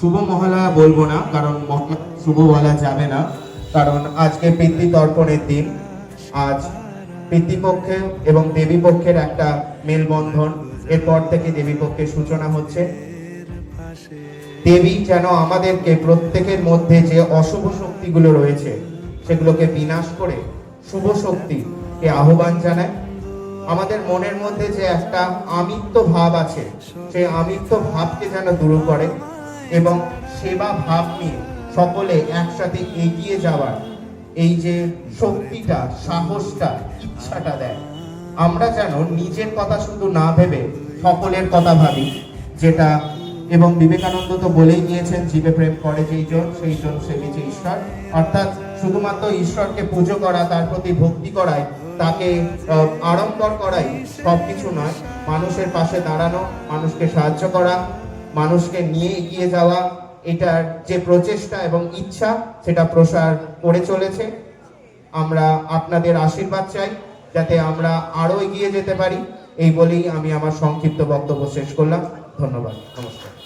শুভ মহালয়া বলব না, কারণ শুভ বলা যাবে না, কারণ আজকে পিতৃ তর্পণের দিন। আজ পিতৃপক্ষে এবং দেবী পক্ষের একটা মেলবন্ধন, এরপর থেকে দেবী পক্ষের সূচনা হচ্ছে। দেবী যেন আমাদেরকে প্রত্যেকের মধ্যে যে অশুভ শক্তিগুলো রয়েছে, সেগুলোকে বিনাশ করে শুভ শক্তিকে আহ্বান জানায়। আমাদের মনের মধ্যে যে একটা আমিত্ব ভাব আছে, সেই আমিত্ব ভাবকে যেন দূর করে। এবং সেবা ভাব নিয়ে সকলে একসাথে এগিয়ে যাওয়ার এই যে শক্তিটা, সাহসটা, ইচ্ছাটা দেয়। আমরা যেন নিজের কথা শুধু না ভেবে সকলের কথা ভাবি, যেটা এবং বিবেকানন্দ তো বলেই দিয়েছেন, জীবে প্রেম করে যেই জন, সেই জন সেবিছে ঈশ্বর। অর্থাৎ শুধুমাত্র ঈশ্বরকে পুজো করা, তার প্রতি ভক্তি করায় তাকে আড়ম্বর করাই সবকিছু নয়। মানুষের পাশে দাঁড়ানো, মানুষকে সাহায্য করা মানুষকে নিয়ে এগিয়ে যাওয়া, এটার যে প্রচেষ্টা এবং ইচ্ছা, সেটা প্রসার করে চলেছে। আমরা আপনাদের আশীর্বাদ চাই, যাতে আমরা আরও এগিয়ে যেতে পারি। এই বলেই আমি আমার সংক্ষিপ্ত বক্তব্য শেষ করলাম। ধন্যবাদ। নমস্কার।